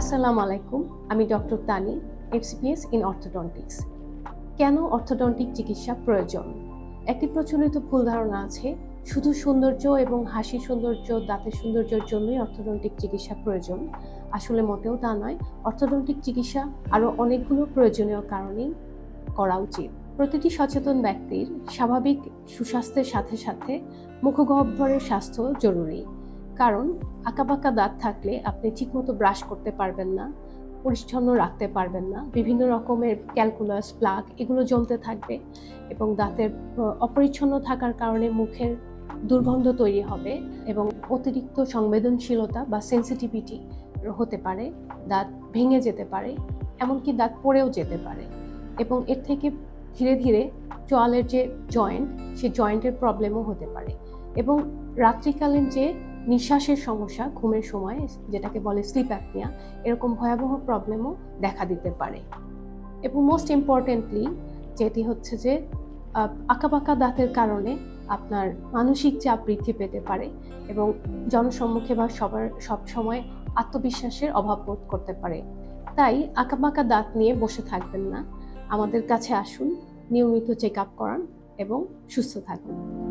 আসসালামু আলাইকুম আমি doctor Tani FCPS in orthodontics কেন অর্থোডন্টিক চিকিৎসা প্রয়োজন? একটি প্রচলিত ভুল ধারণা আছে, শুধু সৌন্দর্য এবং হাসির সৌন্দর্য, দাঁতের সৌন্দর্যের জন্যই অর্থোডন্টিক চিকিৎসা প্রয়োজন। আসলে মোটেও তা নয় অর্থোডন্টিক চিকিৎসা আরও অনেকগুলো প্রয়োজনীয় কারণেই করা উচিত। প্রতিটি সচেতন ব্যক্তির স্বাভাবিক সুস্বাস্থ্যের সাথে সাথে মুখগহ্বরের স্বাস্থ্য জরুরি। কারণ আঁকাবাঁকা দাঁত থাকলে আপনি ঠিকমতো ব্রাশ করতে পারবেন না, পরিচ্ছন্ন রাখতে পারবেন না, বিভিন্ন রকমের ক্যালকুলাস প্লাগ এগুলো জমতে থাকবে এবং দাঁতের অপরিচ্ছন্ন থাকার কারণে মুখের দুর্গন্ধ তৈরি হবে এবং অতিরিক্ত সংবেদনশীলতা বা সেন্সিটিভিটি হতে পারে, দাঁত ভেঙে যেতে পারে, এমনকি দাঁত পড়েও যেতে পারে এবং এর থেকে ধীরে ধীরে চোয়ালের যে জয়েন্ট সেই জয়েন্টের প্রবলেমও হতে পারে এবং রাত্রিকালীন যে নিঃশ্বাসের সমস্যা, ঘুমের সময়, যেটাকে বলে স্লিপ অ্যাপনিয়া এরকম ভয়াবহ প্রবলেমও দেখা দিতে পারে। এবং মোস্ট ইম্পর্টেন্টলি যেটি হচ্ছে যে আঁকাবাঁকা দাঁতের কারণে আপনার মানসিক চাপ বৃদ্ধি পেতে পারে এবং জনসম্মুখে বা সবার, সব সময় আত্মবিশ্বাসের অভাব বোধ করতে পারে। তাই আঁকাবাঁকা দাঁত নিয়ে বসে থাকবেন না। আমাদের কাছে আসুন, নিয়মিত চেক আপ করান এবং সুস্থ থাকুন।